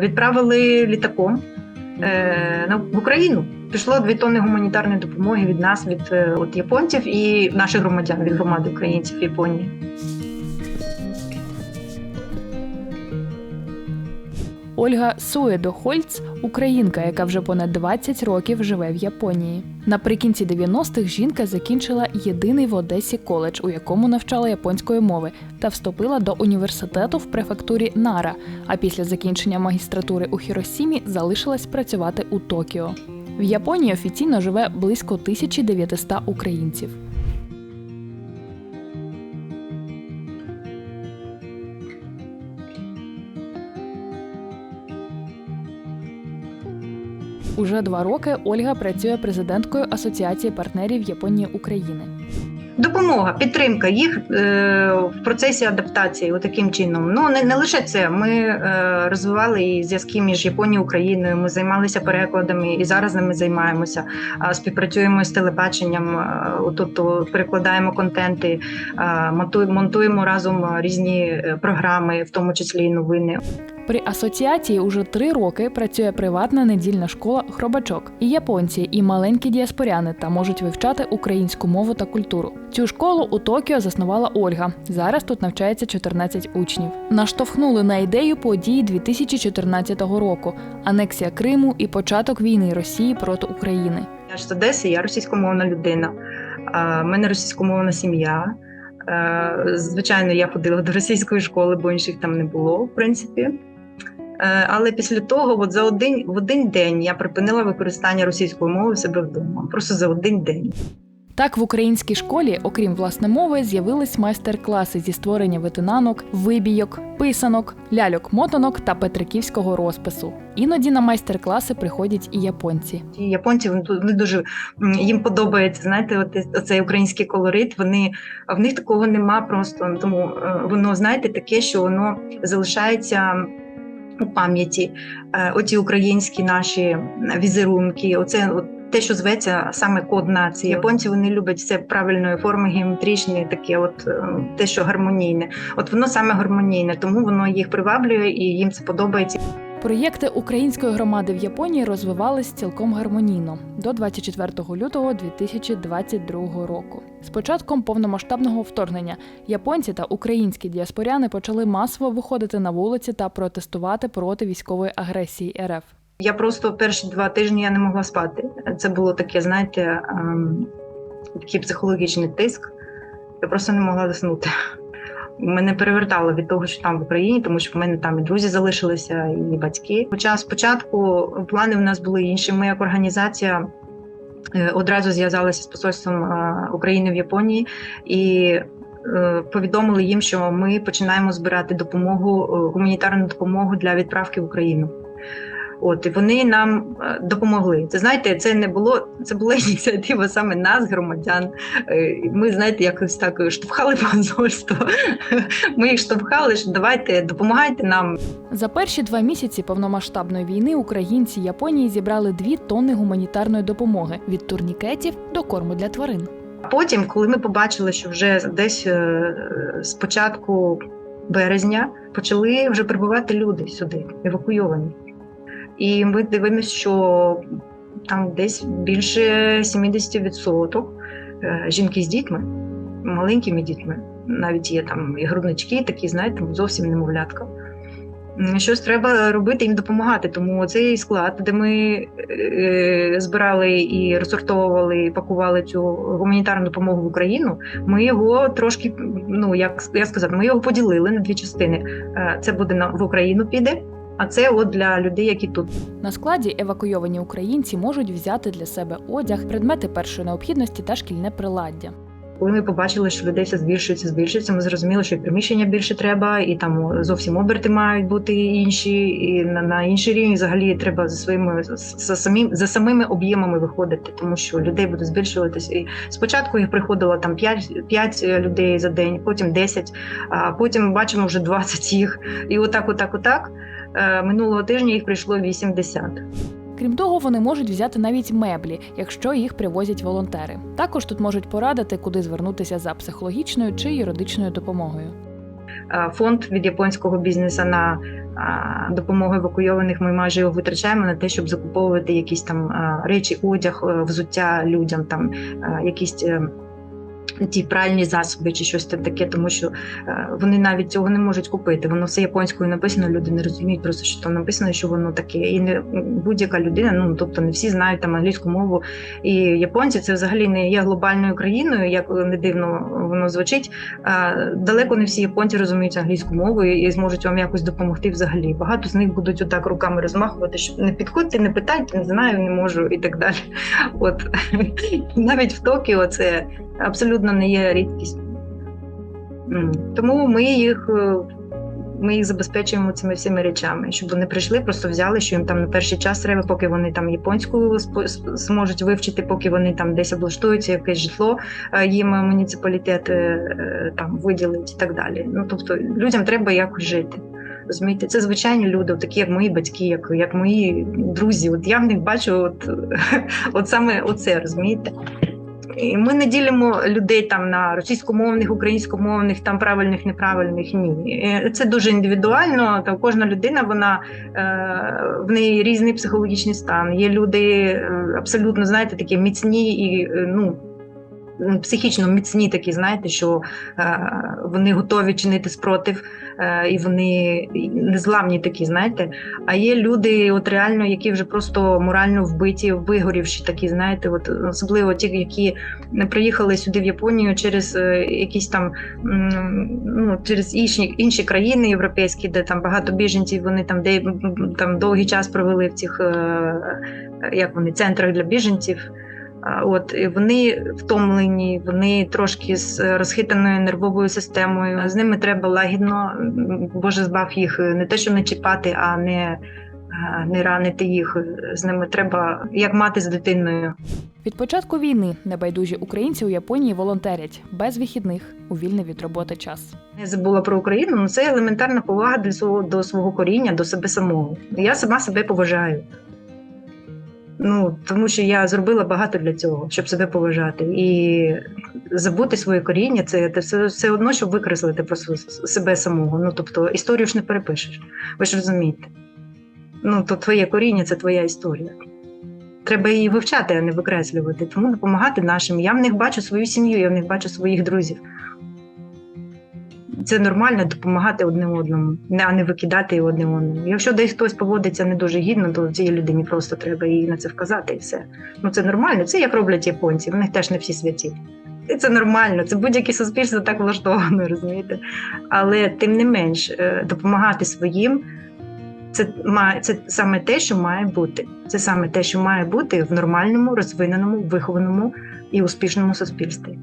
Відправили літаком е, в Україну. Пішло дві тонни гуманітарної допомоги від нас, від е, от японців і наших громадян від громади українців Японії. Ольга Суедо-Хольц – українка, яка вже понад 20 років живе в Японії. Наприкінці 90-х жінка закінчила єдиний в Одесі коледж, у якому навчала японської мови, та вступила до університету в префектурі Нара. А після закінчення магістратури у Хіросімі залишилась працювати у Токіо. В Японії офіційно живе близько 1900 українців. Уже два роки Ольга працює президенткою Асоціації партнерів Японії України. Допомога, підтримка їх е, в процесі адаптації, таким чином. Ну не, не лише це. Ми е, розвивали і зв'язки між Японією і Україною. Ми займалися перекладами і зараз ними займаємося. Співпрацюємо з телебаченням. Тобто перекладаємо контенти, монтуємо, разом різні програми, в тому числі і новини. При асоціації уже три роки працює приватна недільна школа Хробачок. І японці, і маленькі діаспоряни та можуть вивчати українську мову та культуру. Цю школу у Токіо заснувала Ольга. Зараз тут навчається 14 учнів. Наштовхнули на ідею події 2014 року: анексія Криму і початок війни Росії проти України. Я ж з Одеси, я російськомовна людина. В мене російськомовна сім'я. Звичайно, я ходила до російської школи, бо інших там не було, в принципі. Е, Але після того, от за один в один день я припинила використання російської мови в себе вдома. Просто за один день. Так, в українській школі, окрім власне мови, з'явились майстер-класи зі створення витинанок, вибійок, писанок, ляльок-мотанок та петриківського розпису. Іноді на майстер-класи приходять і японці. Ті японці вони дуже їм подобається. Знаєте, от цей український колорит. Вони в них такого нема просто. Тому е, воно знаєте таке, що воно залишається у пам'яті. оці українські наші візерунки. Оце от те, що зветься саме код нації. Японці вони люблять все правильної форми, геометричні, таке, от е, те, що гармонійне. От воно саме гармонійне, тому воно їх приваблює і їм це подобається. Проєкти української громади в Японії розвивались цілком гармонійно до 24 лютого 2022 року. З початком повномасштабного вторгнення японці та українські діаспоряни почали масово виходити на вулиці та протестувати проти військової агресії РФ. Я просто перші два тижні я не могла спати. Це було таке, знаєте, ем, такий психологічний тиск. Я просто не могла заснути. Мене перевертало від того, що там в Україні, тому що в мене там і друзі залишилися, і батьки. Хоча спочатку плани в нас були інші. Ми як організація е, одразу зв'язалися з посольством е, України в Японії і е, повідомили їм, що ми починаємо збирати допомогу, гуманітарну допомогу для відправки в Україну. От і вони нам е, допомогли. Це знаєте, це не було це була ініціатива саме нас, громадян. Е, Ми знаєте, якось так штовхали посольство. Ми їх штовхали, що давайте допомагайте нам. За перші два місяці повномасштабної війни українці Японії зібрали дві тонни гуманітарної допомоги від турнікетів до корму для тварин. А потім, коли ми побачили, що вже десь е, з початку березня почали вже прибувати люди сюди, евакуйовані. І ми дивимося, що там десь більше 70% е, жінки з дітьми, маленькими дітьми. Навіть є там і груднички, такі, знаєте, зовсім немовлятка. Щось треба робити їм допомагати. Тому цей склад, де ми е, збирали і розсортовували, і пакували цю гуманітарну допомогу в Україну, ми його трошки, ну як я сказати, ми його поділили на дві частини. Е, Це буде на в Україну піде, а це от для людей, які тут. На складі евакуйовані українці можуть взяти для себе одяг, предмети першої необхідності та шкільне приладдя. Коли ми побачили, що людей все збільшується, збільшується, ми зрозуміли, що і приміщення більше треба, і там зовсім оберти мають бути інші, і на, на інший рівень взагалі треба за своїми за самим за самими об'ємами виходити, тому що людей буде збільшуватися. І спочатку їх приходило там 5, 5 людей за день, потім 10, а потім бачимо вже 20 їх. І отак, отак, отак. Е, Минулого тижня їх прийшло 80. Крім того, вони можуть взяти навіть меблі, якщо їх привозять волонтери. Також тут можуть порадити, куди звернутися за психологічною чи юридичною допомогою. е, фонд від японського бізнесу на допомогу евакуйованих. Ми майже його витрачаємо на те, щоб закуповувати якісь там речі, одяг, е, взуття людям, там якісь. Ті пральні засоби чи щось таке, тому що е, вони навіть цього не можуть купити. Воно все японською написано. Люди не розуміють просто, що там написано, що воно таке. І не будь-яка людина, ну тобто не всі знають там англійську мову. І японці це взагалі не є глобальною країною, як не дивно воно звучить. Далеко не всі японці розуміють англійську мову і зможуть вам якось допомогти взагалі. Багато з них будуть отак руками розмахувати, що не підходьте, не питайте, не знаю, не можу і так далі. От навіть в Токіо це абсолютно не є рідкістю. Тому ми їх. е, Ми їх забезпечуємо цими всіми речами, щоб вони прийшли, просто взяли, що їм там на перший час треба, поки вони там японську зможуть вивчити, поки вони там десь облаштуються, якесь житло е, їм муніципалітет е, там виділить і так далі. Ну тобто людям треба якось жити. Розумієте, це звичайні люди, такі як мої батьки, як, як мої друзі. От я в них бачу, от, от саме оце розумієте. І ми не ділимо людей там на російськомовних, українськомовних, там правильних, неправильних. Ні, це дуже індивідуально. Та кожна людина, вона е, в неї різний психологічний стан. Є люди е, абсолютно, знаєте, такі міцні і е, ну. Психічно міцні такі, знаєте, що е, вони готові чинити спротив, е, і вони незламні такі, знаєте. А є люди, от реально, які вже просто морально вбиті, вигорівші такі, знаєте, от особливо ті, які приїхали сюди в Японію через е, якісь там ну, через інші, інші країни європейські, де там багато біженців, вони там де там довгий час провели в цих як вони центрах для біженців. От вони втомлені, вони трошки з розхитаною нервовою системою. З ними треба лагідно, Боже збав їх не те, що не чіпати, а не, не ранити їх. З ними треба як мати з дитиною. Від початку війни небайдужі українці у Японії волонтерять без вихідних у вільний від роботи час. Я забула про Україну, ну це елементарна повага для свого до свого коріння, до себе самого. Я сама себе поважаю. Ну, тому що я зробила багато для цього, щоб себе поважати. І забути своє коріння це, це все, все одно, щоб викреслити просто себе самого. Ну, тобто, історію ж не перепишеш. Ви ж розумієте. Ну, то твоє коріння це твоя історія. Треба її вивчати, а не викреслювати. Тому допомагати нашим. Я в них бачу свою сім'ю, я в них бачу своїх друзів. Це нормально допомагати одне одному, не- а не викидати одне одному. Якщо десь хтось поводиться не дуже гідно, то цій людині просто треба їй на це вказати і все. Ну це нормально. Це як роблять японці. В них теж не всі святі. І це нормально. Це будь-яке суспільство так влаштовано, розумієте? Але тим не менш, е, допомагати своїм. Це має це саме те, що має бути. Це саме те, що має бути в нормальному, розвиненому, вихованому і успішному суспільстві.